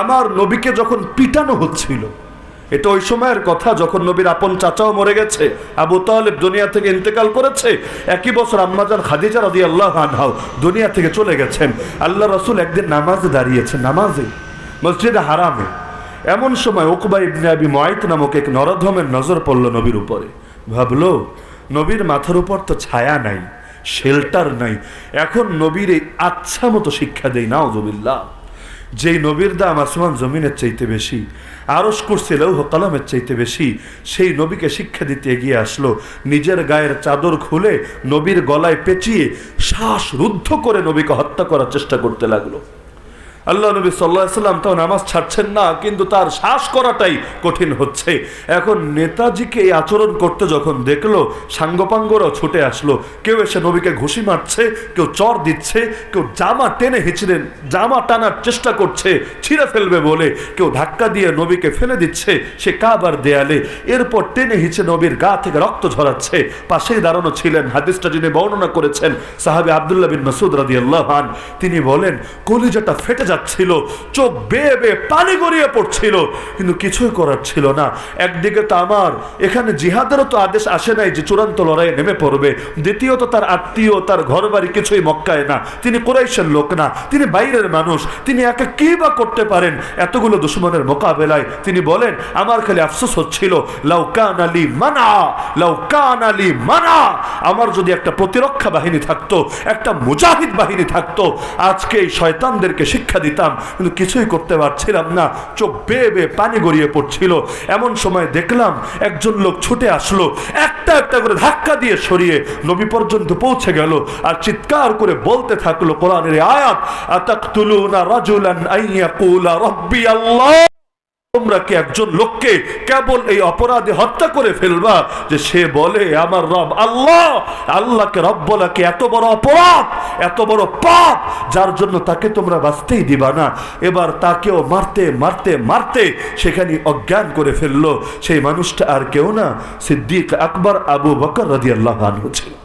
আমার নবীকে যখন পিটানো হচ্ছিল এটা ওই সময়ের কথা, যখন নবীর আপন চাচাও মরে গেছে, আবু তালেব দুনিয়া থেকে ইন্তেকাল করেছে, একই বছর আম্মাজান খাদিজা রদি আল্লাহ আনহাও দুনিয়া থেকে চলে গেছেন। আল্লাহ রসুল একদিন নামাজে দাঁড়িয়েছে, নামাজে, মসজিদে হারামে। এমন সময় ওকবা ইবনে আবি ময়ত নামক এক নরধমের নজর পড়ল নবীর উপরে। ভাবলো, নবীর মাথার উপর তো ছায়া নাই, শেল্টার নাই, এখন নবীর এই আচ্ছা মতো শিক্ষা দেই না ওজবিল্লাহ যেই নবীর দাম আসমান জমিনের চাইতে বেশি আরস করছে লৌহ কলমের চাইতে বেশি, সেই নবীকে শিক্ষা দিতে এগিয়ে আসলো। নিজের গায়ের চাদর খুলে নবীর গলায় পেঁচিয়ে শ্বাস রুদ্ধ করে নবীকে হত্যা করার চেষ্টা করতে লাগল। আল্লাহ নবী সাল্লাহ সাল্লাম তাও নামাজ ছাড়ছেন না, কিন্তু তার শ্বাস করাটাই কঠিন হচ্ছে। এখন নেতাজিকে এই আচরণ করতে যখন দেখল, সাঙ্গপাঙ্গরাও ছুটে আসলো। কেউ এসে নবীকে ঘুষি মারছে, কেউ চর দিচ্ছে, কেউ জামা টেনে হিঁচড়েন জামা টানার চেষ্টা করছে, ছিঁড়ে ফেলবে বলে। কেউ ধাক্কা দিয়ে নবীকে ফেলে দিচ্ছে, সে কাবার দেয়ালে। এরপর টেনে হিঁচে নবীর গা থেকে রক্ত ঝরাচ্ছে। পাশেই দাঁড়ানো ছিলেন, হাদিসটা যিনি বর্ণনা করেছেন, সাহাবি আবদুল্লাহ বিন মাসুদ রাদি আল্লাহ তিনি বলেন, কলিজাটা ফেটে যাচ্ছিল, চোখ বেয়ে বেয়ে পানি গড়িয়ে পড়ছিল, কিন্তু কিছুই করার ছিল না। একদিকে তো আমার এখানে জিহাদেরও তো আদেশ আসে নাই যে চূড়ান্ত লড়াইয়ে নেমে পড়বে। দ্বিতীয়ত তার আত্মীয়, তার ঘর বাড়ি কিছুই মক্কায় না। তিনি কোরাইশের লোক না, তিনি বাইরের মানুষ। তিনি একা কি বা করতে পারেন? এতগুলো দুশ্মনের মোকাবেলায় তিনি বলেন, আমার খালি আফসোস হচ্ছিল লাউকান আলী মানা লাউকান আলী মানা। আমার যদি একটা প্রতিরক্ষা বাহিনী থাকতো, একটা মুজাহিদ বাহিনী থাকতো, আজকে এই শয়তানদেরকে শিক্ষা দিতাম, কিন্তু কিছুই করতে পারছিলাম না। চোখ বেয়ে বেয়ে পানি গড়িয়ে পড়ছিল। এমন সময় দেখলাম একজন লোক ছুটে আসলো। একটা একটা করে ধাক্কা দিয়ে সরিয়ে নবী পর্যন্ত পৌঁছে গেল আর চিৎকার করে বলতে থাকল কোরআনের আয়াত তোমরা কি একজন লোককে কেবল এই অপরাধে হত্যা করে ফেলবা যে সে বলে, আমার রব আল্লাহ, আল্লাহকে রব বলা কি এত বড় অপরাধ? এত বড় পাপ, যার জন্য তাকে তোমরা বাঁচতেই দিবা না। এবার তাকেও মারতে মারতে মারতে সেখানে অজ্ঞান করে ফেলল। সেই মানুষটা আর কেউ না, সিদ্দিক আকবর আবু বকর রাজি আল্লাহ ছিল।